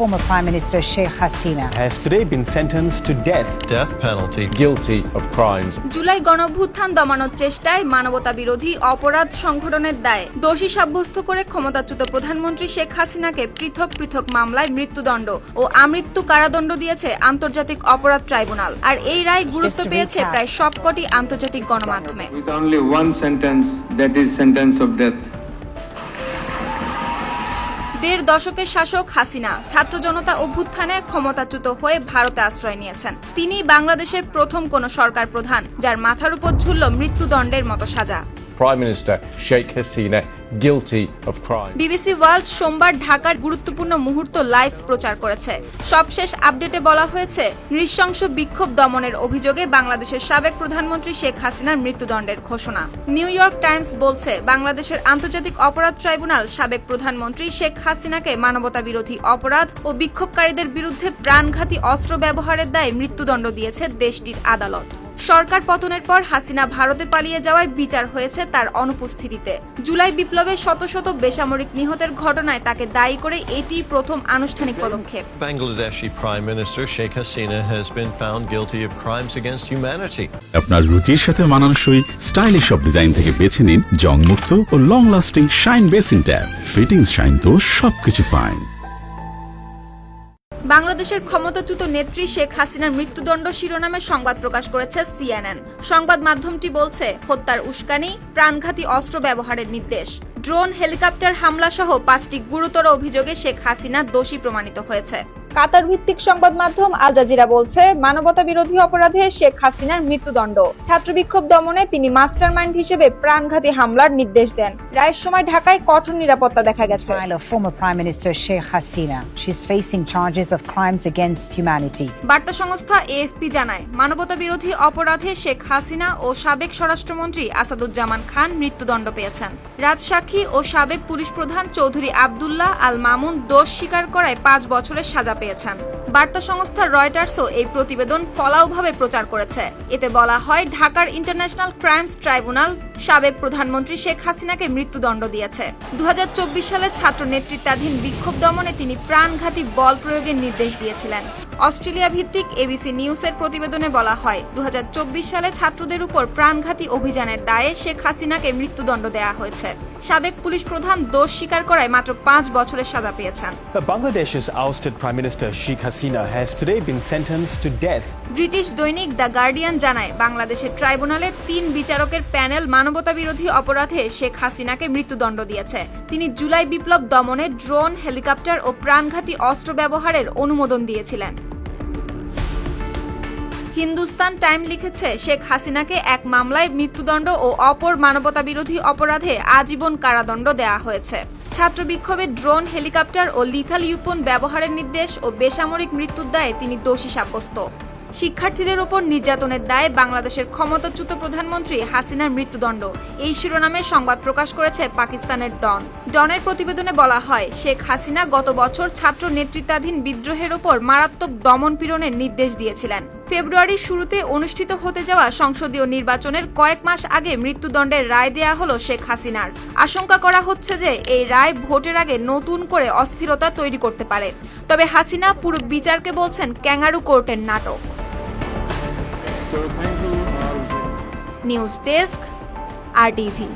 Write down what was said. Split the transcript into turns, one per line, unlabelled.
former Prime Minister Sheikh Hasina.
has today been sentenced to death.
death penalty.
guilty of crimes
July গণঅভ্যুত্থান দমানোর চেষ্টায় মানবতা বিরোধী অপরাধ সংগঠনের দায়ে দোষী সাব্যস্ত করে ক্ষমতাচ্যুত প্রধানমন্ত্রী শেখ হাসিনাকে পৃথক পৃথক মামলায় মৃত্যুদণ্ড ও আমৃত্যু কারাদণ্ড দিয়েছে আন্তর্জাতিক অপরাধ ট্রাইব্যুনাল আর এই রায় গুরুত্ব পেয়েছে প্রায় সবকটি আন্তর্জাতিক গণমাধ্যমে
with only one sentence, that is sentence of death.
দেড় দশকের শাসক হাসিনা ছাত্র জনতা অভ্যুত্থানে ক্ষমতাচ্যুত হয়ে ভারতে আশ্রয় নিয়েছেন। তিনি বাংলাদেশের প্রথম কোন সরকার প্রধান, যার মাথার উপর ঝুলল মৃত্যুদণ্ডের মতো সাজা।
Prime minister sheikh hasina guilty of crime.
BBC world সোমবার ঢাকার গুরুত্বপূর্ণ মুহূর্ত লাইভ প্রচার করেছে। সবশেষ আপডেটে বলা হয়েছে, নৃশংস বিক্ষোভ দমনের অভিযোগে বাংলাদেশের সাবেক প্রধানমন্ত্রী শেখ হাসিনার মৃত্যুদণ্ডের ঘোষণা। নিউ ইয়র্ক টাইমস বলছে, বাংলাদেশের আন্তর্জাতিক অপরাধ ট্রাইব্যুনাল সাবেক প্রধানমন্ত্রী শেখ হাসিনাকে মানবতা বিরোধী অপরাধ ও বিক্ষোভকারীদের বিরুদ্ধে প্রাণঘাতী অস্ত্র ব্যবহারের দায়ে মৃত্যুদণ্ড দিয়েছে দেশটির আদালত। সরকার পতনের পর হাসিনা ভারতে পালিয়ে যাওয়ায় বিচার হয়েছে তার অনুপস্থিতিতে। জুলাই বিপ্লবে শত শত বেসামরিক নিহতের ঘটনায় তাকে দায়ী করে এটি প্রথম আনুষ্ঠানিক পদক্ষেপ।
Bangladeshi Prime Minister Sheikh Hasina has been found guilty of crimes against humanity.
আপনার রুচির সাথে মানানসই স্টাইলিশ সব ডিজাইন থেকে বেছে নিন জংমুক্ত ও long lasting shine basin tap fittings shine তো সবকিছু ফাইন
বাংলাদেশের ক্ষমতাচ্যুত নেত্রী শেখ হাসিনার মৃত্যুদণ্ড শিরোনামে সংবাদ প্রকাশ করেছে সিএনএন। সংবাদ মাধ্যমটি বলছে, হত্যার উস্কানি, প্রাণঘাতী অস্ত্র ব্যবহারের নির্দেশ। ড্রোন, হেলিকপ্টার হামলা সহ পাঁচটি গুরুতর অভিযোগে শেখ হাসিনা দোষী প্রমাণিত হয়েছে। কাতার ভিত্তিক সংবাদ মাধ্যম আল জাজিরা বলছে মানবতা বিরোধী অপরাধে শেখ হাসিনার মৃত্যুদণ্ড ছাত্র বিক্ষোভ দমনে তিনি মাস্টারমাইন্ড হিসেবে প্রাণঘাতী হামলার নির্দেশ দেন রায়ের সময় ঢাকায় কঠোর নিরাপত্তা দেখা গেছে
Trial of former Prime Minister Sheikh Hasina. She's facing charges of crimes against humanity.
বার্তা সংস্থা এএফপি জানায় মানবতা বিরোধী অপরাধে শেখ হাসিনা ও সাবেক স্বরাষ্ট্রমন্ত্রী আসাদুজ্জামান খান মৃত্যুদণ্ড পেয়েছেন রাজসাক্ষী ও সাবেক পুলিশ প্রধান চৌধুরী আবদুল্লাহ আল মামুন দোষ স্বীকার করায় পাঁচ বছরের সাজা পেয়েছেন। বার্তা সংস্থা রয়টার্সও এই প্রতিবেদন ফলাওভাবে প্রচার করেছে। এতে বলা হয়, ঢাকার ইন্টারন্যাশনাল ক্রাইমস ট্রাইব্যুনাল সাবেক প্রধানমন্ত্রী শেখ হাসিনাকে মৃত্যুদণ্ড দিয়েছে। দু সালের ছাত্র নেতৃত্বাধীন বিক্ষোভ দমনে তিনি প্রাণঘাতী বল প্রয়োগের নির্দেশ দিয়েছিলেন। অস্ট্রেলিয়া ভিত্তিক এবিসি নিউজের প্রতিবেদনে বলা হয় দুহাজার চব্বিশ সালে ছাত্রদের উপর প্রাণঘাতী অভিযানের দায়ে শেখ হাসিনাকে মৃত্যুদণ্ড দেওয়া হয়েছে। সাবেক পুলিশ প্রধান দোষ স্বীকার করায় মাত্র পাঁচ বছরের সাজা পেয়েছেন।
Bangladesh's ousted Prime Minister Sheikh Hasina has today been sentenced to death.
British দৈনিক দ্য গার্ডিয়ান জানায় বাংলাদেশের ট্রাইব্যুনালের তিন বিচারকের প্যানেল মানবতা বিরোধী অপরাধে শেখ হাসিনাকে মৃত্যুদণ্ড দিয়েছে। তিনি জুলাই বিপ্লব দমনে ড্রোন, হেলিকপ্টার ও প্রাণঘাতী অস্ত্র ব্যবহারের অনুমোদন দিয়েছিলেন। হিন্দুস্তান টাইম লিখেছে, শেখ হাসিনাকে এক মামলায় মৃত্যুদণ্ড ও অপর মানবতা বিরোধী অপরাধে আজীবন কারাদণ্ড দেওয়া হয়েছে। ছাত্র বিক্ষোভে ড্রোন, হেলিকপ্টার ও লিথাল ইউপন ব্যবহারের নির্দেশ ও বেসামরিক মৃত্যুর দায়ে তিনি দোষী সাব্যস্ত। শিক্ষার্থীদের ওপর নির্যাতনের দায়ে বাংলাদেশের ক্ষমতাচ্যুত প্রধানমন্ত্রী হাসিনার মৃত্যুদণ্ড। এই শিরোনামে সংবাদ প্রকাশ করেছে পাকিস্তানের ডন। ডনের প্রতিবেদনে বলা হয়, শেখ হাসিনা গত বছর ছাত্র নেতৃত্বাধীন বিদ্রোহের ওপর মারাত্মক দমন পীড়নের নির্দেশ দিয়েছিলেন। ফেব্রুয়ারির শুরুতে অনুষ্ঠিত হতে যাওয়া সংসদীয় নির্বাচনের কয়েক মাস আগে মৃত্যুদণ্ডের রায় দেয়া হলো শেখ হাসিনার। আশঙ্কা করা হচ্ছে যে এই রায় ভোটের আগে নতুন করে অস্থিরতা তৈরি করতে পারে। তবে হাসিনা পুরো বিচারকে বলছেন, ক্যাঙ্গারু কোর্টের নাটক।
Thank you all.
News desk R TV